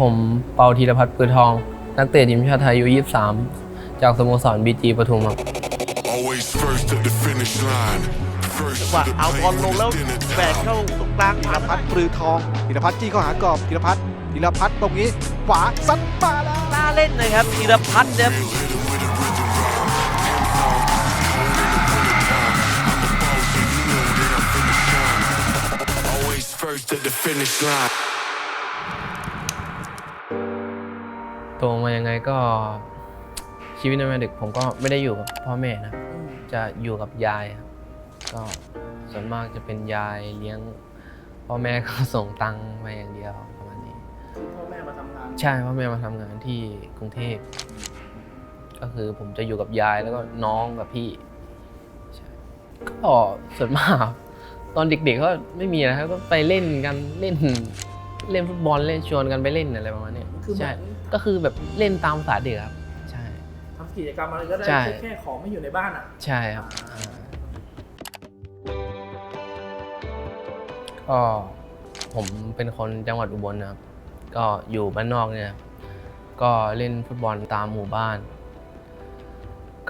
ผมเปาธีรพัฒน์ปือทอง นักเตะทีมชาติไทยอายุ 23 จากสโมสรบีจีปทุมครับ Always first at the finish line. First จังหวะ to the เอาบอลลงแล้ว plate, dinner แบก time. เข้าตรงกลางธีรพัฒน์ปรือทองธีรพัฒน์จี้เข้าหากรอบธีรพัฒน์ธีรพัฒน์ตรงนี้ขวาซัดมาแล้วน่าเล่นนะครับธีรพัฒน์นะ first at the finish line. โตมายังไงก็ชีวิตในวัยเด็กผมก็ไม่ได้อยู่กับพ่อแม่นะ จะอยู่กับยายครับ ก็ส่วนมากจะเป็นยายเลี้ยง พ่อแม่ก็ส่งตังค์มาอย่างเดียวประมาณนี้ พ่อแม่มาทำงานใช่พ่อแม่มาทำงานที่กรุงเทพ ก็คือผมจะอยู่กับยายแล้วก็น้องกับพี่ใช่ก็ส่วนมาก ตอนเด็กๆก็ไม่มีนะครับก็ไปเล่นกันเล่น เล่นฟุตบอลเล่นชวนกันไปเล่นอะไรประมาณเนี้ยคือเหมืใช่อนก็คือแบบเล่นตามภาษาเด็กครับ ใช่ ทำกิจกรรมอะไรก็ได้ใช่ แค่แค่ของไม่อยู่ในบ้านอะ ใช่ครับอ่าก็ผมเป็นคนจังหวัดอุบลนะครับ ก็อยู่บ้านนอกเนี่ยครับก็เล่นฟุตบอลตามหมู่บ้าน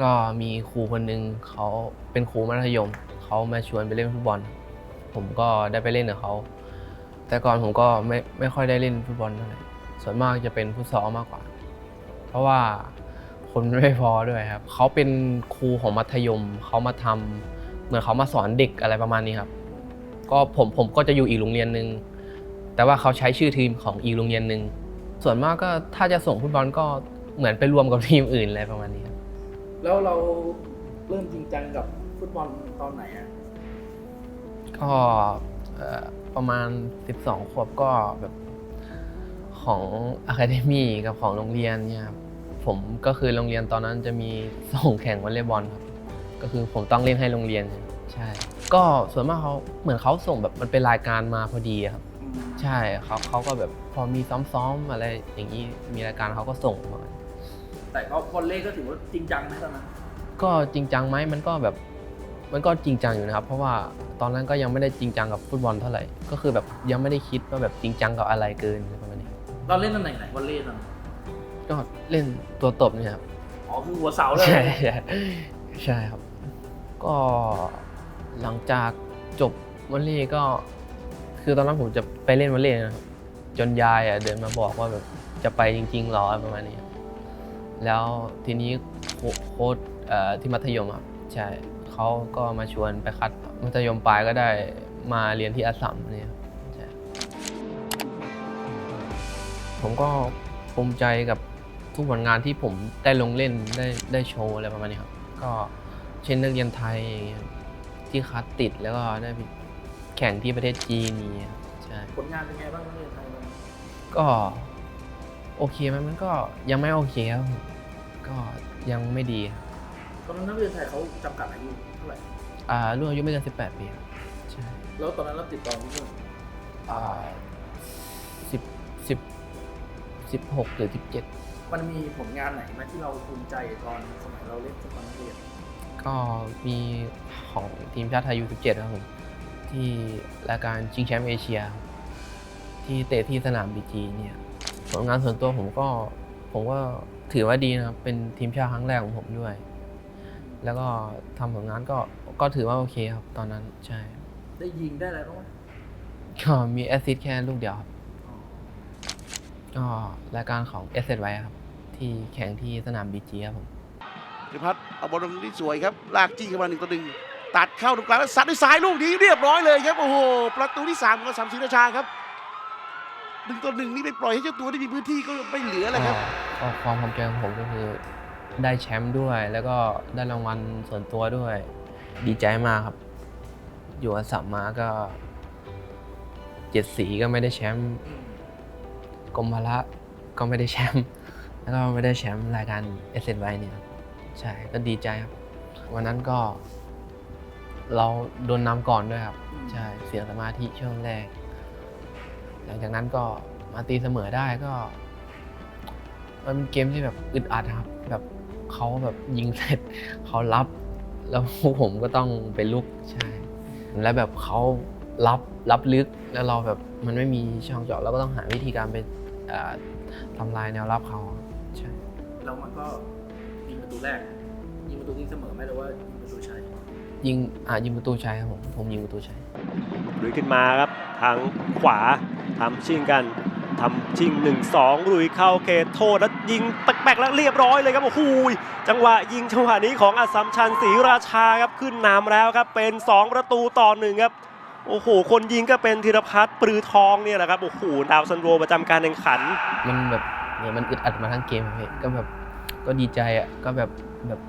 ก็มีครูคนหนึ่งเขาเป็นครูมัธยมเขามาชวนไปเล่นฟุตบอล ผมก็ได้ไปเล่นกับเขา แต่ก่อนผมก็ไม่ไม่ค่อยได้เล่นฟุตบอลเท่าไหร่ส่วนมากจะเป็นฟุตซอลมากกว่า เพราะว่าคนไม่พอด้วยครับเขาเป็นครูของมัธยมเขามาทำเหมือนเขามาสอนเด็กอะไรประมาณนี้ครับ ก็ผมผมก็จะอยู่อีกโรงเรียนหนึ่งแต่ว่าเขาใช้ชื่อทีมของอีกโรงเรียนหนึ่งส่วนมากก็ถ้าจะส่งฟุตบอลก็เหมือนไปรวมกับทีมอื่นอะไรประมาณนี้ครับแล้วเราเริ่มจริงจังกับฟุตบอลตอนไหนอะ ก็เอ่อประมาณ 12 ขวบก็แบบของอะคาเดมี่กับของโรงเรียนเนี่ยครับผมก็คือโรงเรียนตอนนั้นจะมีส่งแข่งวอลเลย์บอลครับ ก็คือผมต้องเล่นให้โรงเรียนใช่ ก็ส่วนมากเขาเหมือนเขาส่งแบบมันเป็นรายการมาพอดีครับ ใช่เขาเขาก็แบบพอมีซ้อมๆอะไรอย่างนี้มีรายการเขาก็ส่งมาแต่ก็วอลเล่ก็ถือว่าจริงจังนะตอนนั้นก็จริงจังไหมมันก็แบบ มันก็จริงจังอยู่นะครับ เพราะว่าตอนนั้นก็ยังไม่ได้จริงจังกับฟุตบอลเท่าไหร่ ก็คือแบบยังไม่ได้คิดว่าแบบจริงจังกับอะไรเกินอะไรประมาณนี้เราเล่นตำแหน่งไหนวอลเล่ตอนนั้นก็เล่นตัวตบเนี่ยครับอ๋อคือหัวเสาเลยใช่ใช่ใช่ครับ ก็หลังจากจบวอลเลย์ก็ คือตอนนั้นผมจะไปเล่นวอลเลย์นะครับจนยายอะเดินมาบอกว่าแบบจะไปจริงๆหรอประมาณนี้ครับแล้วทีนี้โค้โค้ชเอ่อที่มัธยมครับใช่ เขาก็มาชวนไปคัดมัธยมปลายก็ได้มาเรียนที่อัสสัมเนี่ยครับใช่ผมก็ภูมิใจกับทุกผลงานที่ผมได้ลงเล่นได้ได้โชว์อะไรประมาณนี้ครับก็เช่นนักเรียนไทยอย่างเงี้ยครับที่คัดติดแล้วก็ได้ไปแข่งที่ประเทศจีนนี่ครับใช่ผลงานเป็นไงบ้างนักเรียนไทยตอนนั้นก็โอเคไหมมันก็ยังไม่โอเคครับผมก็ยังไม่ดีครับตอนนั้นนักเรียนไทยเขาจำกัดอายุ เท่าไหร่ อ่ารุ่นอายุไม่เกิน18 ปีครับใช่แล้วตอนนั้นเราติดต่อที่นู่นอ่าสิบสิบสิบหกหรือสิบเจ็ดมันมีผลงานไหนไหมที่เราภูมิใจตอนสมัยเราเล่นฟุตบอลนักเรียนก็มีของทีมชาติไทยยู17ครับผมที่รายการชิงแชมป์เอเชียครับที่เตะที่สนามบีจีเนี่ยผลงานส่วนตัวผมก็ผมก็ถือว่าดีนะครับ เป็นทีมชาติครั้งแรกของผมด้วย แล้วก็ทำผลงานก็ก็ถือว่าโอเคครับ ตอนนั้นใช่ ได้ยิงได้อะไรบ้างไหมก็มีแอสซิสต์แค่ลูกเดียวครับก็รายการของเอสเซไว้ครับ ที่แข่งที่สนามบีจีครับผมธีรพัฒน์เอาบอลลงที่สวยครับ ลากจี้เข้ามาหนึ่งต่อหนึ่งตัดเข้าตรงกลางแล้วซัดด้วยซ้ายลูกนี้เรียบร้อยเลยครับ โอ้โห ประตูที่สามของสามศรีราชาครับหนึ่งต่อหนึ่งนี่ไปปล่อยให้เจ้าตัวได้มีพื้นที่ก็ไม่เหลือเลยครับ ก็ความภูมิใจของผมก็คือ ได้แชมป์ด้วย แล้วก็ได้รางวัลส่วนตัวด้วย ดีใจมากครับ อยู่อัสสัมมาก็เจ็ดสีก็ไม่ได้แชมป์กรมพละก็ไม่ได้แชมป์แล้วก็ไม่ได้แชมป์รายการเอเซนไวเนี่ยใช่ก็ดีใจครับ วันนั้นก็ เราโดนนำก่อนด้วยครับ ใช่เสียสมาธิช่วงแรก หลังจากนั้นก็มาตีเสมอได้ก็ มันเป็นเกมที่แบบอึดอัดครับ แบบ เขาแบบยิงเสร็จเขารับ แล้วพวกผมก็ต้องไปลุกใช่ แล้วแบบเขารับรับลึกแล้วเราแบบมันไม่มีช่องเจาะเราก็ต้องหาวิธีการไปเอ่อทำลายแนวรับเขาครับใช่แล้วมันก็ยิงประตูแรกยิงประตูที่เสมอไหมหรือว่ายิงประตูชัยยิงอ่ายิงประตูชัยครับผมผมยิงประตูชัยลุยขึ้นมาครับทางขวาทำชิงกันทำชิง1 2ลุยเข้าเขตโทษแล้วยิง แปลกแล้วเรียบร้อยเลยครับโอ้โหจังหวะยิงจังหวะนี้ของอัสสัมชัญศรีราชาครับขึ้นนำแล้วครับเป็น 2 ประตูต่อหนึ่งครับโอ้โห คนยิงก็เป็นธีรพัฒน์ปรือทองเนี่ยแหละครับ โอ้โห ดาวซันโวประจำการแข่งขัน มันแบบเนี่ยมันอึดอัดมาทั้งเกมอะพี่ก็แบบ ก็ดีใจอะ ก็แบบ แบบ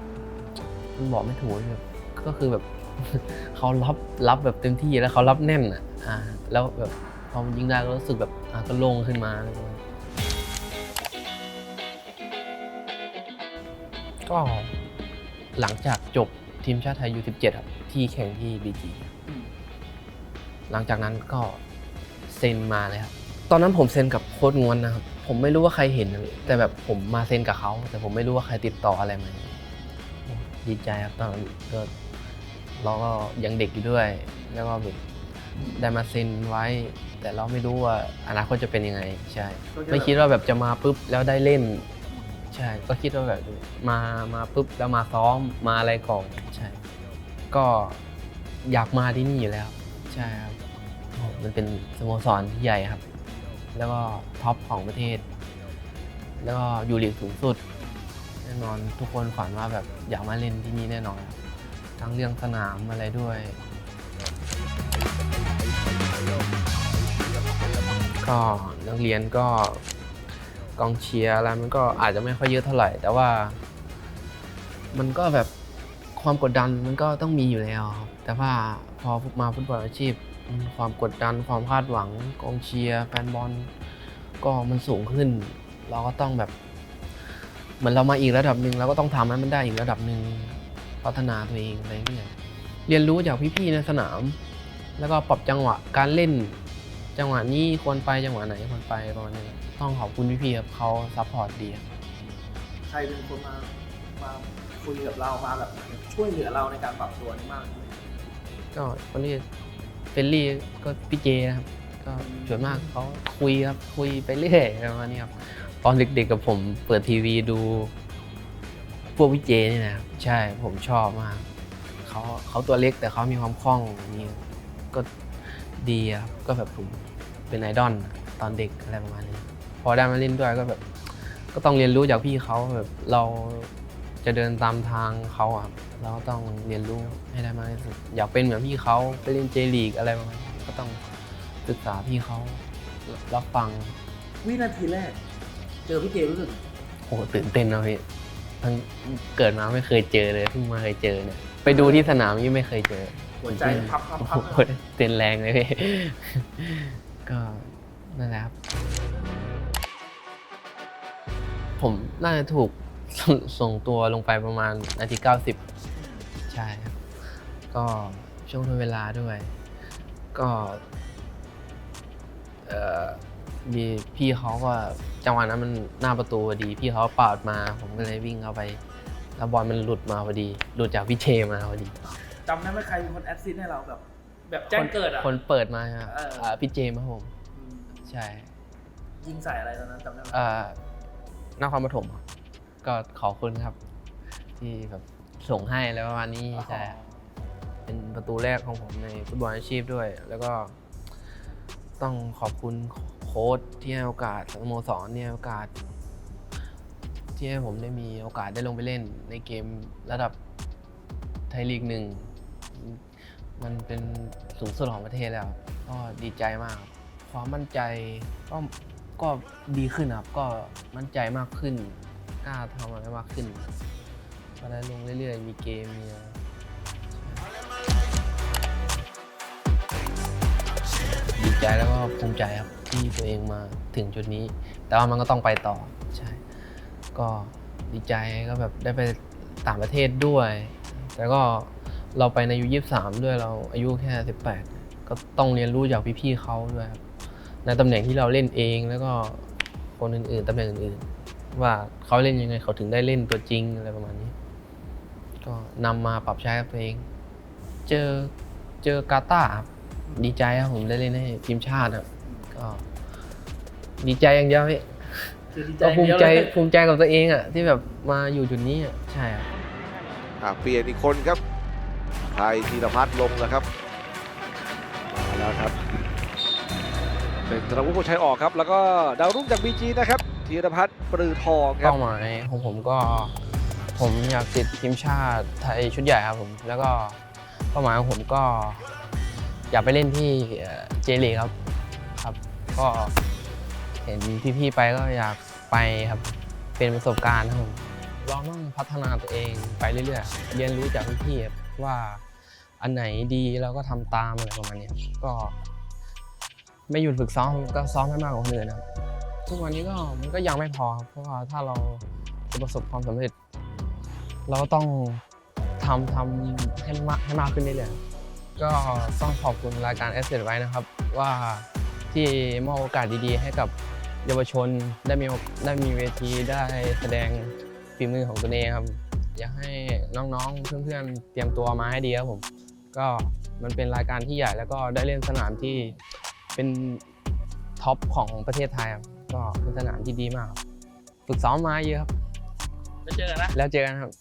มันบอกไม่ถูกแบบ ก็คือแบบเขารับ รับแบบเต็มที่แล้วเขารับแน่นอะ อ่า แล้วแบบพอมันยิงได้ก็รู้สึกแบบ อ่า ก็โล่งขึ้นมา ก็หลังจากจบทีมชาติไทยยู17 ครับที่แข่งที่บีจีอืมหลังจากนั้นก็เซ็นมาเลยครับตอนนั้นผมเซ็นกับโค้ดงวนนะครับ ผมไม่รู้ว่าใครเห็นนะแต่แบบผมมาเซ็นกับเขาแต่ผมไม่รู้ว่าใครติดต่ออะไรมาโอ้ดีใจครับตอนนั้นก็เราก็ยังเด็กอยู่ด้วย แล้วก็แบบได้มาเซ็นไว้ แต่เราไม่รู้ว่าอนาคตจะเป็นยังไง ใช่ ไม่คิดว่าแบบจะมาปุ๊บแล้วได้เล่น ใช่ก็คิดว่าแบบมามาปุ๊บแล้วมาซ้อมมาอะไรก่อนใช่ ก็อยากมาที่นี่อยู่แล้ว ใช่ครับโอ้มันเป็นสโมสรที่ใหญ่ครับ แล้วก็ท็อปของประเทศ แล้วก็อยู่ลีกสูงสุดแน่นอนทุกคนฝันว่าแบบอยากมาเล่นที่นี่แน่นอนครับทั้งเรื่องสนามอะไรด้วย ก็นักเรียนก็ กองเชียร์อะไรมันก็อาจจะไม่ค่อยเยอะเท่าไหร่ แต่ว่า มันก็แบบความกดดันมันก็ต้องมีอยู่แล้วครับแต่ว่าพอมาฟุตบอลอาชีพ ความกดดันความคาดหวังกองเชียร์แฟนบอลก็มันสูงขึ้น เราก็ต้องแบบ เหมือนเรามาอีกระดับหนึ่งเราก็ต้องทำให้มันได้อีกระดับหนึ่งพัฒนาตัวเองไปเรื่อยเรียนรู้จากพี่ๆในสนาม แล้วก็ปรับจังหวะการเล่น จังหวะนี้ควรไปจังหวะไหนควรไปประมาณนี้ครับต้องขอบคุณพี่ๆครับเขาซัพพอร์ตดีครับใครเป็นคนมามาคุยกับเรามาแบบช่วยเหลือเราในการปรับตัวนี่มากก็คนที่เฟรนลี่ก็พี่เจนะครับก็ส่วนมากเขาคุยครับคุยไปเรื่อยประมาณนี้ครับตอนเด็กๆกับผมเปิดทีวีดู พวกพี่เจนี่นะครับใช่ผมชอบมากเขาเขาตัวเล็กแต่เขามีความคล่องอย่างนี้ก็ ดีครับก็แบบผมเป็นไอดอลตอนเด็กอะไรประมาณนี้ พอได้มาเล่นด้วยก็แบบ ก็ต้องเรียนรู้จากพี่เขาแบบเราจะเดินตามทางเขาอะครับเราก็ต้องเรียนรู้ให้ได้มากที่สุดอยากเป็นเหมือนพี่เขาไปเล่นเจลีกอะไรประมาณนี้ก็ต้องศึกษาพี่เขารับฟังวินาทีแรก เจอพี่เจรู้สึกโอ้โหตื่นเต้นนะพี่ทั้งเกิดมาไม่เคยเจอเลยเพิ่งมาเคยเจอเนี่ยไปดูที่สนามยังไม่เคยเจอ หัวใจพับพับโอ้พับโหเต้นแรงเลยพี่ก็นั่นแหละครับผมน่าจะถูกส่งส่งตัวลงไปประมาณนาที90ใช่ครับ ก็ช่วงทดเวลาด้วย ก็เอ่อมีพี่เขาก็จังหวะนั้นมันหน้าประตูพอดี พี่เขาปาดมา ผมก็เลยวิ่งเข้าไป แล้วบอลมันหลุดมาพอดี หลุดจากพี่เชมาพอดี จำได้ไหมใครเป็นคนแอดซิสต์ให้เราแบบ แบบแจ้งเกิดอะ คนเปิดมาครับเอออ่าพี่เจมส์ครับผม อืมใช่ยิงใส่อะไรตอนนั้นจำได้ไหมอ่านครปฐมครับก็ขอบคุณครับ ที่แบบส่งให้แล้วประมาณนี้ใช่เป็นประตูแรกของผมในฟุตบอลอาชีพด้วย แล้วก็ ต้องขอบคุณโค้ชที่ให้โอกาสสโมสรที่ให้โอกาส ที่ให้ผมได้มีโอกาสได้ลงไปเล่นในเกมระดับไทยลีกหนึ่ง มันเป็นสูงสุดของประเทศแล้วก็ดีใจมากครับความมั่นใจก็ก็ดีขึ้นครับ ก็มั่นใจมากขึ้น กล้าทำอะไรมากขึ้นก็ได้ลงเรื่อยๆ มีเกมมีอะไร ดีใจแล้วก็ภูมิใจครับที่ตัวเองมาถึงจุดนี้ แต่ว่ามันก็ต้องไปต่อใช่ ก็ดีใจก็แบบได้ไปต่างประเทศด้วย แต่ก็ เราไปในอายุ23ด้วยเราอายุแค่18ก็ต้องเรียนรู้จากพี่ๆเขาด้วยครับในตำแหน่งที่เราเล่นเองแล้วก็คนอื่นๆตำแหน่งอื่นๆ ว่าเขาเล่นยังไงเขาถึงได้เล่นตัวจริงอะไรประมาณนี้ ก็นำมาปรับใช้กับตัวเอง เจอเจอกาตาร์ครับดีใจครับผมได้เล่นให้ทีมชาติครับก็ดีใจอย่างเดียวพี่คือดีใจก็ภูมิใจเดียวเลยภูมิใจกับตัวเองอะที่แบบมาอยู่จุดนี้อะใช่ครับอะเปลี่ยนอีกคนครับ ไทยธีรพัฒน์ลงแล้วครับมาแล้วครับเป็นธนวุฒิชัยออกครับ แล้วก็ดาวรุ่งจากบีจีนะครับธีรพัฒน์ปรือทองครับเป้าหมายของผมก็ผมอยากติดทีมชาติไทยชุดใหญ่ครับผม แล้วก็เป้าหมายของผมก็อยากไปเล่นที่เจลีกครับครับ ก็เห็นพี่ๆไปก็อยากไปครับเป็นประสบการณ์ครับผมเราต้องพัฒนาตัวเองไปเรื่อยๆ เรียนรู้จากพี่ๆครับ ว่าอันไหนดีเราก็ทำตามอะไรประมาณนี้ก็ไม่หยุดฝึกซ้อมก็ซ้อมให้มากกว่าคนอื่นนะครับทุกวันนี้ก็มันก็ยังไม่พอครับเพราะว่าถ้าเราจะประสบความสำเร็จ เราก็ต้องทำทำให้มากให้มากขึ้นเรื่อยๆก็ต้องขอบคุณรายการ Asset ไว้นะครับ ว่าที่มอบโอกาสดีๆ ให้กับเยาวชนได้มีได้มีเวทีได้แสดงฝีมือของตัวเองครับ อยากให้น้องๆ เพื่อนๆ เตรียมตัวมาให้ดีครับผม ก็มันเป็นรายการที่ใหญ่แล้วก็ได้เล่นสนามที่เป็นท็อปของประเทศไทยครับ ก็เป็นสนามที่ดีมากครับฝึกซ้อมมาเยอะครับ แล้วเจอกันนะ แล้วเจอกันครับ